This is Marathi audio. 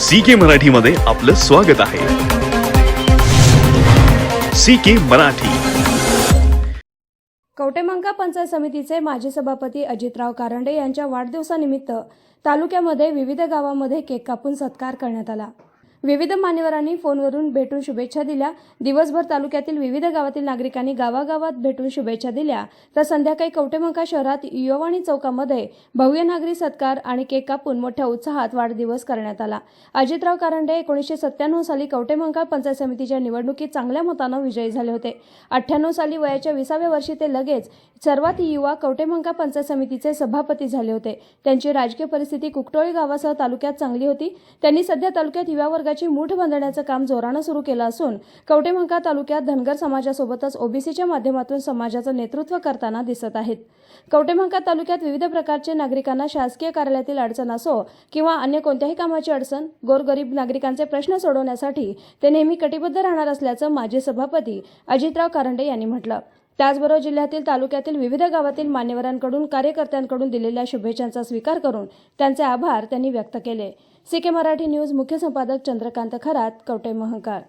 सी के मराठी मध्ये आपलं स्वागत आहे. C K Marathi. कवटेमंका पंचायत समितीचे माजी सभापती अजितराव कारंडे यांच्या वाढदिवसानिमित्त तालुक्यामध्ये विविध गावांमध्ये केक कापून सत्कार करण्यात आला. विविध मान्यवरांनी फोनवरून भेटून शुभेच्छा दिल्या. दिवसभर तालुक्यातील विविध गावातील नागरिकांनी गावागावात भेटून शुभेच्छा दिल्या. तर संध्याकाळी कवटेमंका शहरात युवाणी चौकामध्ये भव्य नागरी सत्कार आणि केक कापून मोठ्या उत्साहात वाढदिवस करण्यात आला. अजितराव कारंडे एकोणीसशे सत्त्याण्णव साली कवटेमंका पंचायत समितीच्या निवडणुकीत चांगल्या मतानं विजयी झाले होते. अठ्ठ्याण्णव साली वयाच्या विसाव्या वर्षी ते लगेच सर्वात युवा कवटेमंका पंचायत समितीचे सभापती झाले होते. त्यांची राजकीय परिस्थिती कुकटोळी गावासह तालुक्यात चांगली होती. त्यांनी सध्या तालुक्यात युवा वर्ग विभागाची मूठ बांधण्याचं काम जोरानं सुरू केलं असून कवटेमंका तालुक्यात धनगर समाजासोबतच ओबीसीच्या माध्यमातून समाजाचं नेतृत्व करताना दिसत आहेत. कवटेमंका तालुक्यात विविध प्रकारचे नागरिकांना शासकीय कार्यालयातील अडचण असो किंवा अन्य कोणत्याही कामाची अडचण गोरगरीब नागरिकांचे प्रश्न सोडवण्यासाठी ते नेहमी कटिबद्ध राहणार असल्याचं माजी सभापती अजितराव कारंडे यांनी म्हटलं. त्याचबरोबर जिल्ह्यातील तालुक्यातील विविध गावातील मान्यवरांकडून कार्यकर्त्यांकडून दिलेल्या शुभेच्छांचा स्वीकार करून त्यांचे आभार त्यांनी व्यक्त केले. सीके मराठी न्यूज मुख्य संपादक चंद्रकांत खरात कवटे महंकार.